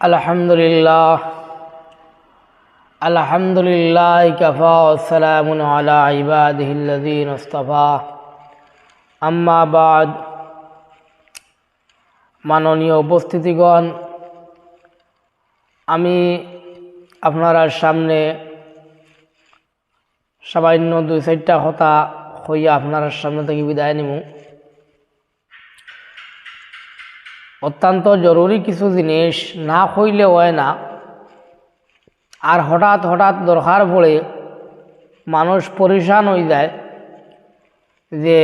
الحمد لله الحمد لله كفى والسلام على عباده الذين اصطفى أما بعد মাননীয় উপস্থিতিগণ আমি আপনারা সামনে সামান্য দুই চারটা কথা হইয়া আপনার সামনে থেকে বিদায় নিব অত্যন্ত জরুরি কিছু জিনিস না হইলে হয় না। আর হঠাৎ হঠাৎ দরকার পড়ে মানুষ পরিশান হয়ে যায় যে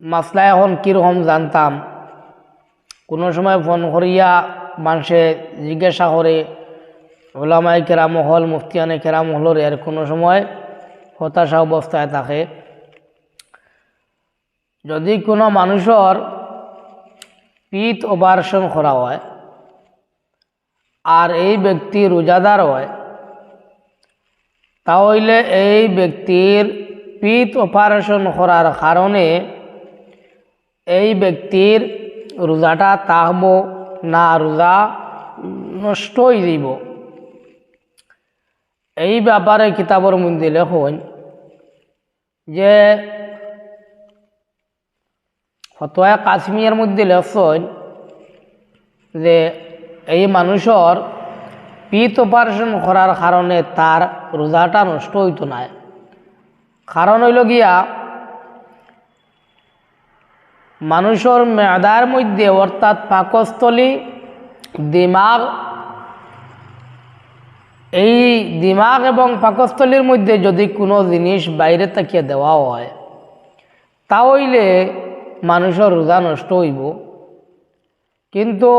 মাসলা এখন কীরকম জানতাম। কোনো সময় ফোন করিয়া মানুষে জিজ্ঞাসা করে ওলামাই কেরাম হল, মুফতিয়ানে কেরাম হলর এর কোনো সময় হতাশা অবস্থায় থাকে। যদি কোনো মানুষের পিঠ অপারেশন করা হয়, আর এই ব্যক্তি রোজাদার হয়, তাহলে এই ব্যক্তির পিত অপারেশন করার কারণে এই ব্যক্তির রোজাটা তাহব না রোজা নষ্ট হয়ে যাব এই ব্যাপারে কিতাবর মধ্যে লেখন যে ফতোয়া কাশ্মীরের মধ্যে লেখছেন যে এই মানুষের পিত অপারেশন করার কারণে তার রোজাটা নষ্ট হইতো না। কারণ হইল গিয়া, মানুষের মেদার মধ্যে অর্থাৎ পাকস্থলী, দিমাগ, এই দিমাগ এবং পাকস্থলীর মধ্যে যদি কোনো জিনিস বাইরে তাকিয়ে দেওয়া হয় তাহলে মানুষের রোজা নষ্ট হইব। কিন্তু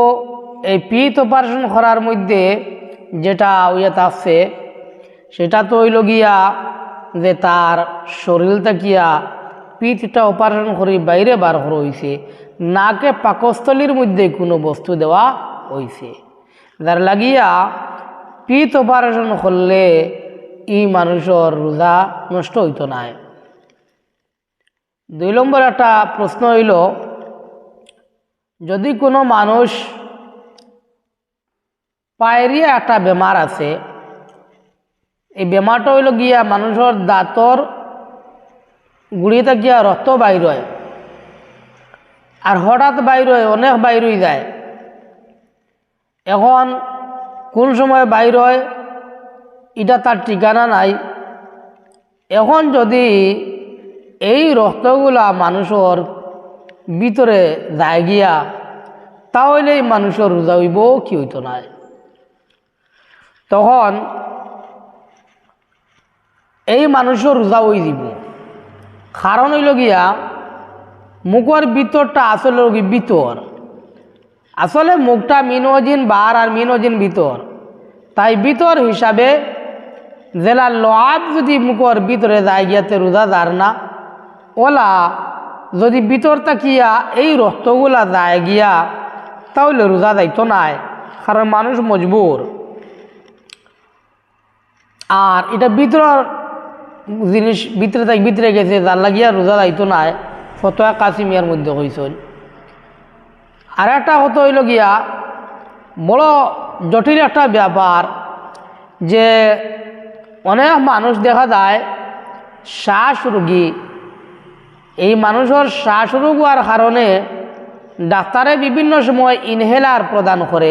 এই পিত অপারেশন করার মধ্যে যেটা ওইয়াত আছে, সেটা তো হইল গিয়া যে তার শরীর তাকিয়া পিঠটা অপারেশন করে বাইরে বার করা হয়েছে নাকে পাকস্থলীর মধ্যে কোনো বস্তু দেওয়া হয়েছে যার লাগিয়া পিত অপারেশন করলে ই মানুষের রোজা নষ্ট হইতো না দুই নম্বর একটা প্রশ্ন হইল, যদি কোনো মানুষ পায়েরিয়া একটা বেমার আছে, এই বেমারটা হইল গিয়া মানুষের দাঁতর গুড়িতে গিয়া রক্ত বাইর হয়। আর হঠাৎ বাইর হয়, অনেক বাইর হয়ে যায়। এখন কোন সময় বাইর হয়, এটা তার ঠিকানা নাই। এখন যদি এই রক্তগুলা মানুষের ভিতরে যায় গিয়া তাহলে মানুষের রোজা হইব কি হইতো না তখন এই মানুষের রোজা হয়ে দিব। কারণ হইল গিয়া, মুখের ভিতরটা আসলে ভিতর। আসলে মুখটা মিনোজিন বার আর মিনোজিন ভিতর। তাই ভিতর হিসাবে জেলা লোহাব যদি মুখের ভিতরে যায় গিয়াতে রোজাদার না ওলা, যদি ভিতর তাকিয়া এই রক্তগুলা যায় গিয়া, তাহলে রোজা দায়িত্ব নাই, কারণ মানুষ মজবুর। আর এটা ভিতর জিনিস, ভিতরে তাই ভিতরে গেছে, যার লাগিয়া রোজা দায়িত্ব নাই, ফতোয়া কাসিমিয়ার মধ্যে হয়েছিল আর একটা হতো হইল গিয়া, বড় জটিল একটা ব্যাপার, যে অনেক মানুষ দেখা যায়, শ্বাস রোগী এই মানুষের শ্বাস রোগ হওয়ার কারণে ডাক্তারে বিভিন্ন সময় ইনহেলার প্রদান করে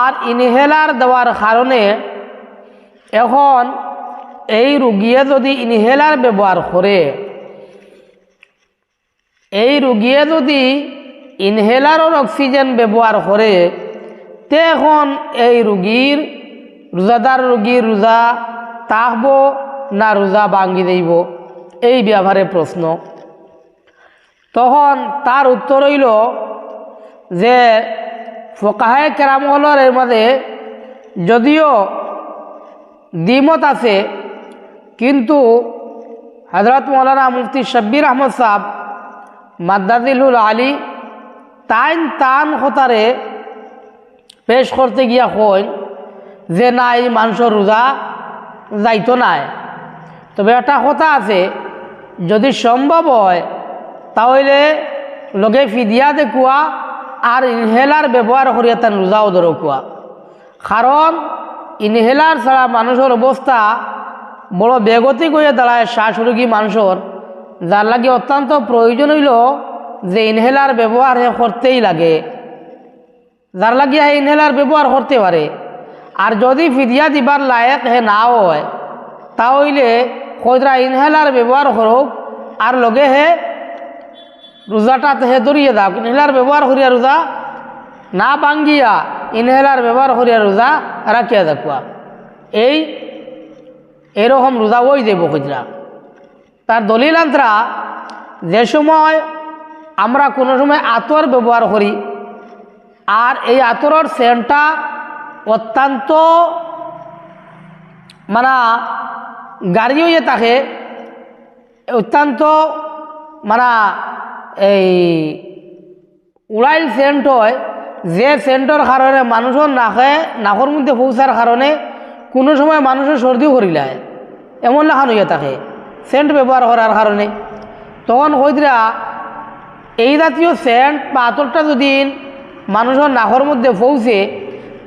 আর ইনহেলার দেওয়ার কারণে এখন এই রুগিয়ে যদি ইনহেলার ব্যবহার করে এই রুগিয়ে যদি ইনহেলারর অক্সিজেন ব্যবহার করে তে এখন এই রুগীর রোজাদার রুগীর রোজা তাহব না রোজা ভাঙ্গি দেব। এই ব্যাপারে প্রশ্ন। তখন তার উত্তর হইল যে, ফোকাহে কেরামহলের মধ্যে যদিও দ্বিমত আছে, কিন্তু হজরত মৌলানা মুফতি শব্বির আহমদ সাহ মাদ্দাদিলুল আলী তাইন তান হতারে পেশ করতে গিয়া কই যে, না, এই মানুষের রোজা যাইতো নাই। তবে একটা কথা আছে যদি সম্ভব হয়, তাহলে লগে ফিদিয়া দেখুয়া আর ইনহেলার ব্যবহার করিয়া তার রোজাও দরকুয়া কারণ ইনহেলার ছাড়া মানুষের অবস্থা বড় বেগতিক হয়ে দাঁড়ায় শ্বাস রোগী মানুষের, যার লাগে অত্যন্ত প্রয়োজন হইল যে ইনহেলার ব্যবহার হে করতেই লাগে। যার লাগিয়া হে ইনহেলার ব্যবহার করতে পারে। আর যদি ফিদিয়া দিবার লায়ক হে না হয়, তাহলে কইরা ইনহেলার ব্যবহার করুক আর লগে হে রোজাটা হে ধরিয়ে দাও। ইনহেলার ব্যবহার করিয়া রোজা না ভাঙ্গিয়া ইনহেলার ব্যবহার করিয়া রোজা রাখিয়া দেখুয়া এই এরকম রোজা ওই দেব খুচরা তার দলিল আন্তরা, যে সময় আমরা কোনো সময় আতর ব্যবহার করি, আর এই আতরের সেন্টটা অত্যন্ত মানে গাড়ি হয়ে থাকে অত্যন্ত মানে এই উড়াইল সেন্ট হয়, যে সেন্টর কারণে মানুষের নাকে নাকর মধ্যে পৌঁছার কারণে কোনো সময় মানুষের সর্দিও করিলায় এমন লেখান হইয়া থাকে সেন্ট ব্যবহার করার কারণে তখন হইতরা এই জাতীয় সেন্ট বা আতরটা যদি মানুষের নাকর মধ্যে পৌঁছে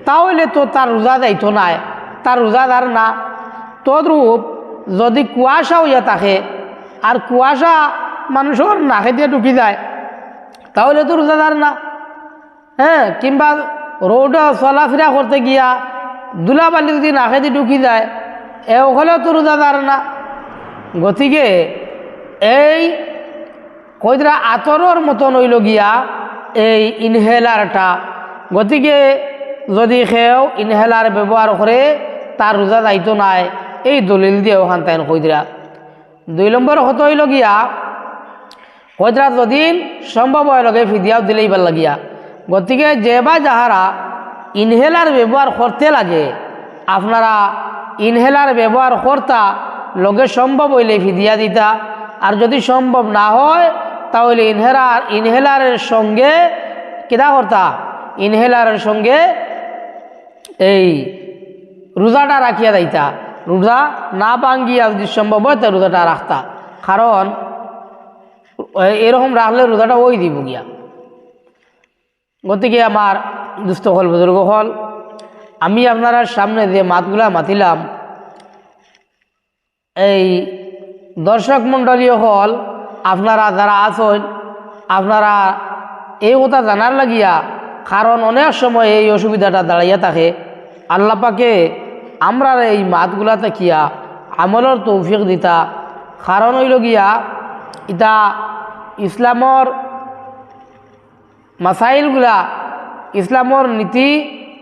তাহলে তো তার রোজা যাইতো নাই তার রোজাদার না। তদ্রূপ যদি কুয়াশা হইয়া থাকে, আর কুয়াশা মানুষের নাকে দিয়ে ঢুকি যায়, তাহলে তো রোজাদার না। হ্যাঁ কিংবা রোড চলাফেরা করতে গিয়া দুলাবালি যদি নাকে দিয়ে ঢুকি যায়, এ হলেও তো রোজাদার না। গতিকে এই কইদরা আতরর মতন হইল গিয়া এই ইনহেলারটা। গতিকে যদি সেও ইনহেলার ব্যবহার করে, তার রোজা দায়িত্ব নাই। এই দলিল দিয়ে ওখান তাই কইদরা দুই নম্বর হতো হইল গিয়া কইদরা যদি সম্ভব হয় লগে ফিদিয়াও দিলে এইবার লাগিয়া। গতিকে যে বা যাহারা ইনহেলার ব্যবহার করতে লাগে, আপনারা ইনহেলার ব্যবহার করতা লগে সম্ভব হইলে ফিদিয়া দিতা। আর যদি সম্ভব না হয়, তাহলে ইনহেলার ইনহেলারের সঙ্গে কেদা করতা? ইনহেলারের সঙ্গে এই রোজাটা রাখিয়া দিতা। রোজা না ভাঙ্গিয়া যদি সম্ভব হয় তা রোজাটা রাখতা। কারণ এরকম রাখলে রোজাটা ওই দিব গিয়া। গতিকে আমার দুস্থ হল, বুজুর্গ হল, আমি আপনার সামনে যে মাতগুলা মাতিলাম, এই দর্শক মণ্ডলীয় হল, আপনারা যারা আছেন, আপনারা এই কথা জানার লাগিয়া কারণ অনেক সময় এই অসুবিধাটা দাঁড়াইয়া থাকে। আল্লাপাকে আমরা এই মাতগুলাতে কিয়া আমলের তৌফিক দিতা। কারণ হইল গিয়া, ইতা ইসলামর মাসাইলগুলা, ইসলামর নীতি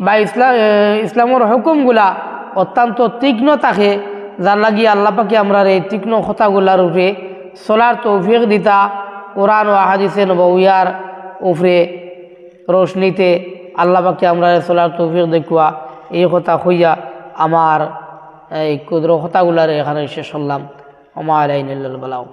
বা ইসলাম ইসলামর হুকুমগুলা অত্যন্ত তীক্ষ্ণ থাকে। যার লাগি আল্লাপাকে আমরা এই তীক্ষ্ণ কথাগুলার উপরে চলার তৌফিক দিতা। কোরআন ও আহাদিসে নবউয়ার উপরে রোশনীতে আল্লাপাকে আমরা চলার তৌফিক দেখুয়া। এই কথা হইয়া আমার এই ক্ষুদ্র কথাগুলার এখানে শেষ হলাম আমার আইনুল বলাও